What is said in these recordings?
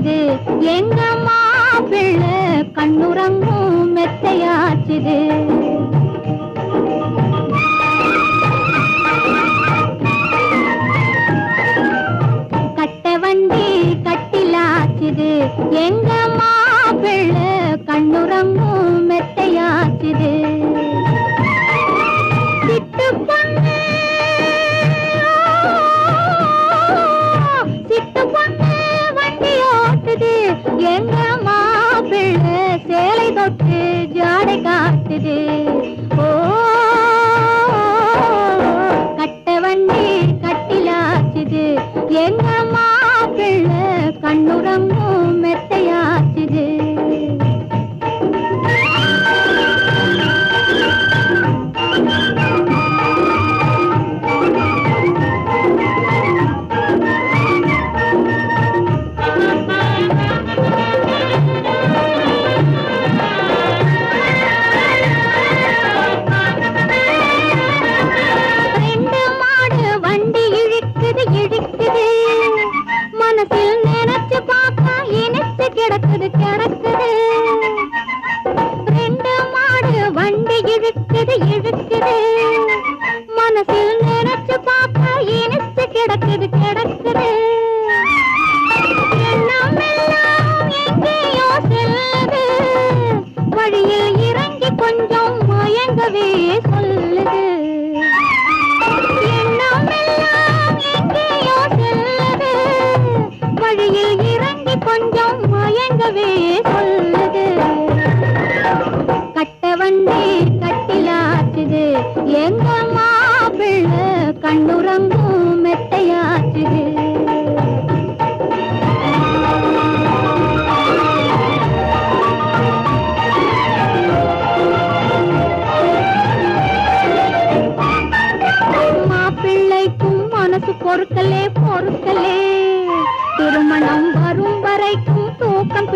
மெத்தையாச்சுது எங்க மாப்பிள்ள கண்ணுறங்கும் மெத்தையாச்சுது. கொஞ்சம் மயங்கவே சொல்லுது. வழியில் இறங்கி கொஞ்சம் மயங்கவே சொல்லுது. கட்ட வண்டி கட்டிலாச்சுது. எங்க மாப்பிள்ள கண்ணுறங்கும் மெத்தையாச்சுது.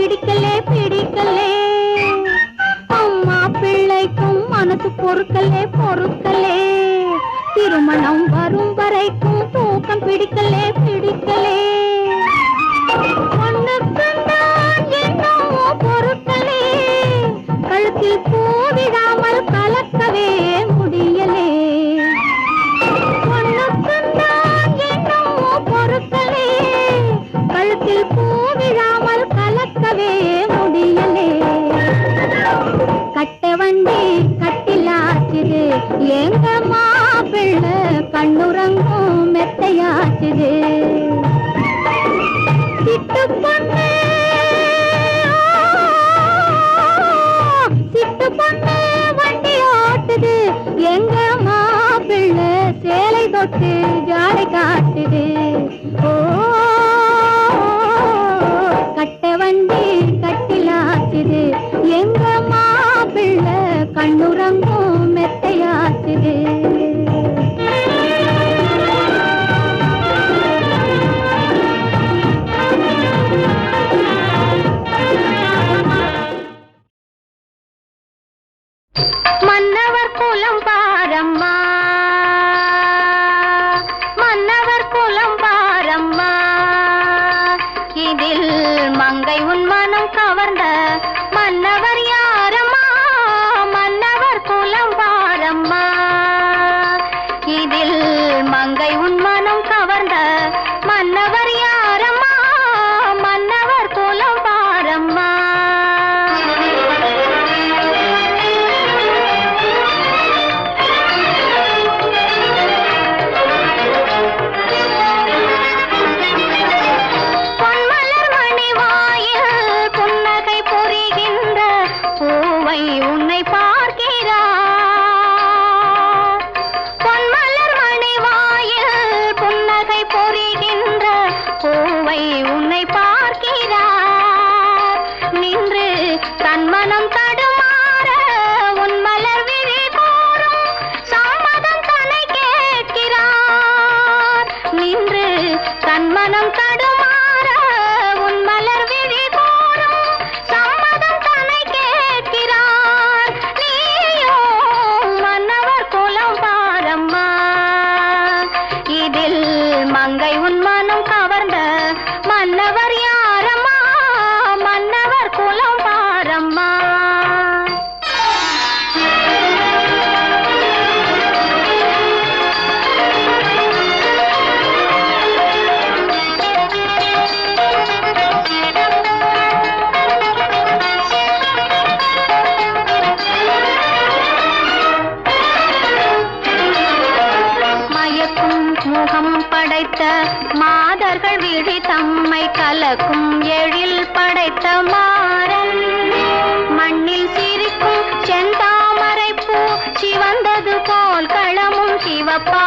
பிடிக்கலே பிடிக்கலே. அம்மா பிள்ளைக்கும் மனசு பொறுக்கலே பொறுக்கலே. திருமணம் வரும் வரைக்கும் தூக்கம் பிடிக்கலே பிடிக்கலே. பொறுக்கலே. கழுத்தில் பூவிடாமல் கலக்கவே முடியலே. பொண்ணுக்குந்தான் கழுத்தில் எங்க மாப்பிள்ள கண்ணுறங்கும் மெத்தையாச்சுது. சிட்டு பொண்ணு சிட்டு பொண்ணு வண்டி ஓட்டுது. எங்க மாப்பிள்ள சேலை தொட்டு ஜாடை காட்டுது. சிங்காரன் மண்ணில் சிரிக்கும் செந்தாமரை பூ சிவந்தது போல் களமும் சிவப்பா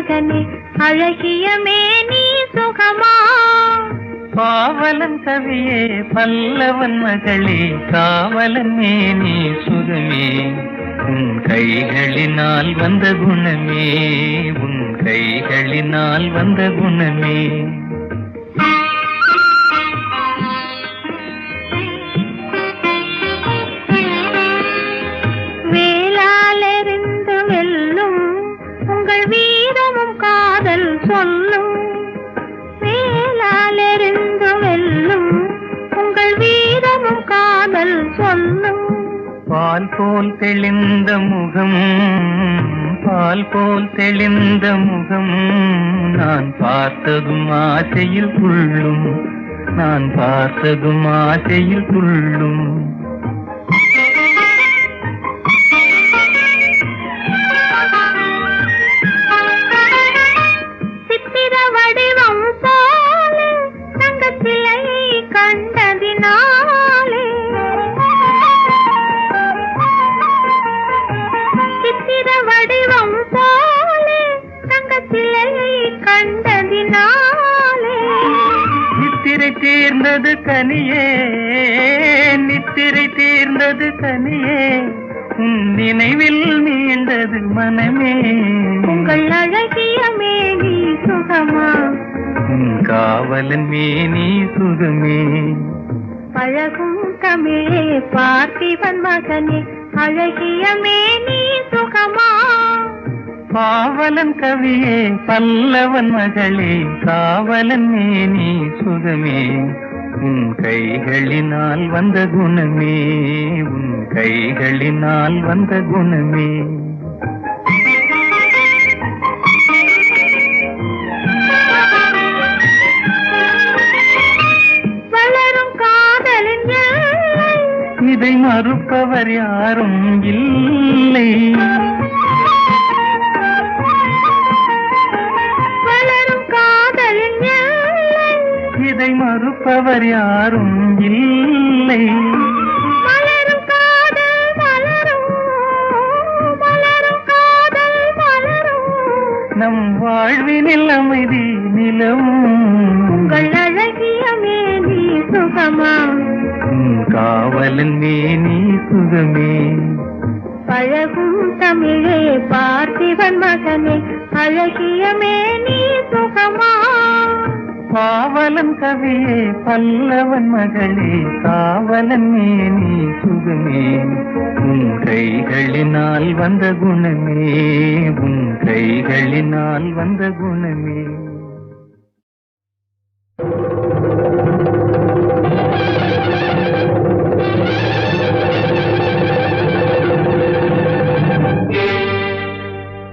மகனே அழகிய மேனி சுகமா? பாவலன் கவியே பல்லவன் மகளே காவலன் மேனி சுகமே. உன் கைகளினால் வந்த குணமே உன் கைகளினால் வந்த குணமே. சொல்லும். மேலால் எரிந்து வெல்லும் உங்கள் வீரமும் காதல் சொல்லும். பால் போல் தெளிந்த முகம் பால் போல் தெளிந்த முகம். நான் பார்த்ததும் ஆசையில் துள்ளும் நான் பார்த்ததும் ஆசையில் துள்ளும். பாவலன் கவியே பல்லவன் மகளே காவலன் நீ சுகமே. உன் கைகளினால் வந்த குணமே உன் கைகளினால் வந்த குணமே. இதை மறுப்பவர் யாரும் இல்லை. மறுப்பவர் யாரும் இல்லை. நம் வாழ்வினில் அமைதி நிலவும் உங்கள் அழகிய மேனி சுகமா? காவலன் மேனி சுகமே. பழகும் தமிழே பார்த்திபன் மகனே அழகிய மேனி சுகமா? பாவலன் கவியே பல்லவன் மகளே காவலன் மேனி சுகமே. உன் கைகளினால் வந்த குணமே உன் கைகளினால் வந்த குணமே.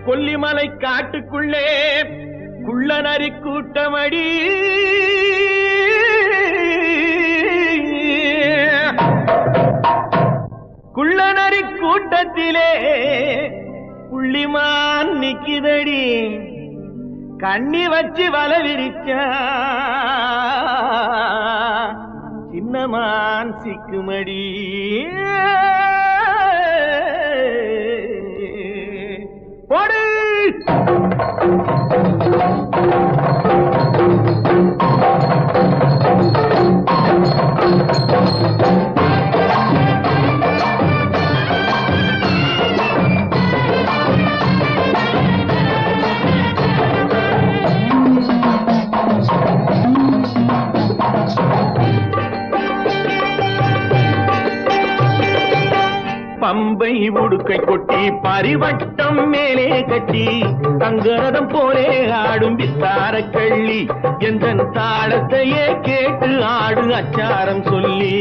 கொல்லிமலை காட்டுக்குள்ளே குள்ளநரி கூட்டமடி. குள்ளனரி கூட்டத்திலே புள்ளிமான் நிக்கிதடி. கண்ணி வச்சு வல விரிச்சா சின்னமான் சிக்குமடி. Música பம்பை உடுக்கை கொட்டி பரிவட்டம் மேலே கட்டி தங்கரதம் போலே ஆடும் விசார கள்ளி எந்த தாளத்தையே கேட்டு ஆடு அச்சாரம் சொல்லி.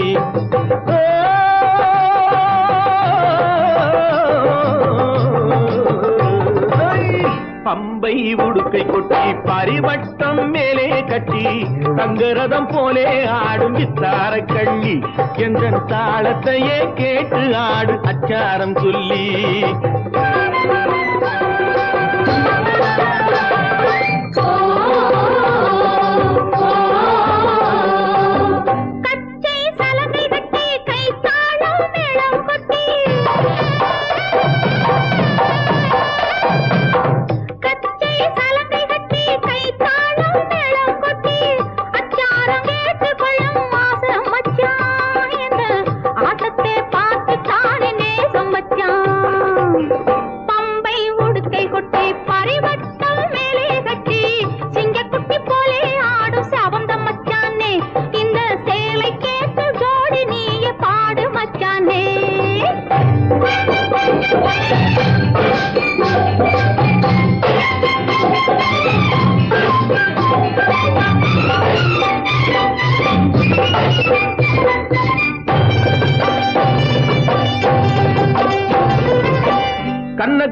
பம்பை உடுக்கை கொட்டி பரிவட்டம் மேலே கட்டி தங்கரதம் போலே ஆடும் வித்தார கள்ளி. எந்த தாளத்தையே கேட்டு ஆடு அச்சாரம் சொல்லி.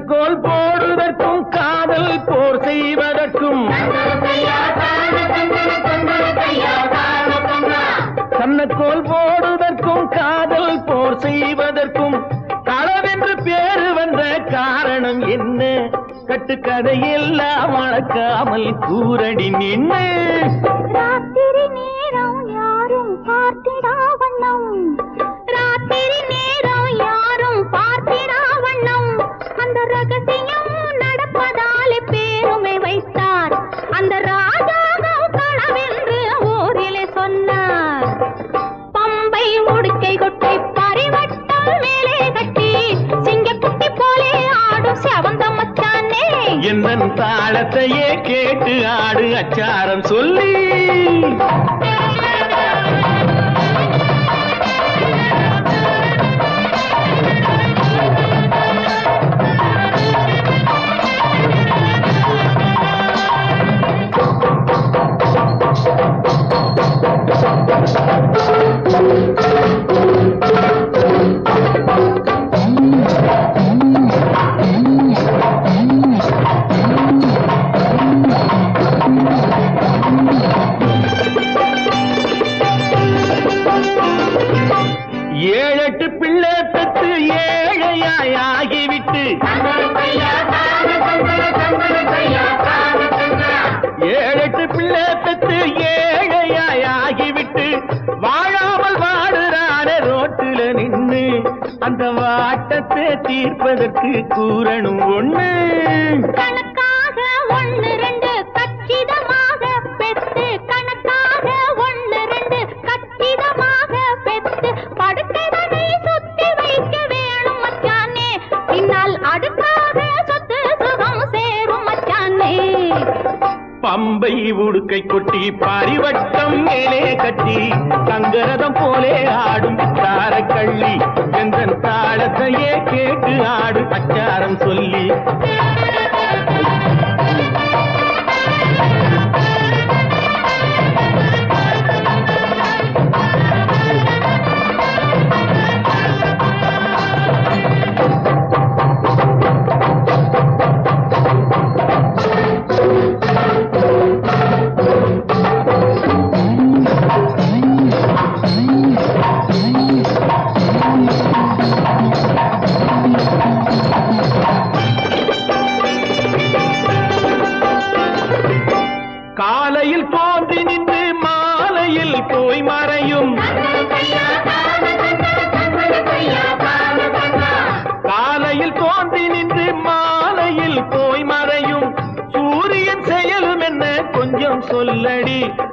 கோல் போடுவதற்கும் காதல் போர் செய்வதற்கும். கண்ணக்கோல் போடுவதற்கும் காதல் போர் செய்வதற்கும். களவென்று பேரு வந்த காரணம் என்ன? கட்டுக்கதையெல்லாம் வளர்க்காமல் கூரடி நின்று. ராகத்தையே கேட்டு ஆடு அச்சாரம் சொல்லி தீர்ப்பதற்கு கூறணும் ஒண்ணு. ஒண்ணு. உடுக்கை கொட்டி பாரிவட்டம் மேலே கட்டி தங்கரதம் போலே ஆடும் தார கள்ளி எந்த தாளத்தையே கேட்டு ஆடு அச்சாரம் சொல்லி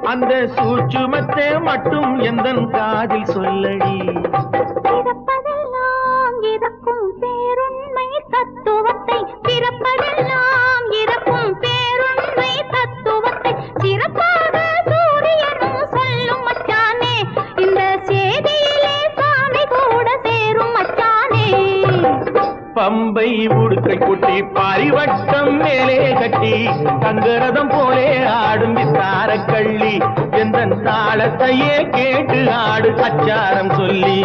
அந்த சூட்சுமத்தை மட்டும் எந்த காதில் சொல்லடி? பிறப்பதெல்லாம் இருக்கும் பேருண்மை தத்துவத்தை பிறப்பது பாம்பை உடுக்கை கொட்டி பாரிவட்டம் மேலே கட்டி தங்கரதம் போலே ஆடும் விசார கள்ளி எந்த தாளத்தையே கேட்டு ஆடு அச்சாரம் சொல்லி.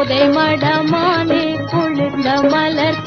கோதை மடமானே குளிர்ந்த மலர்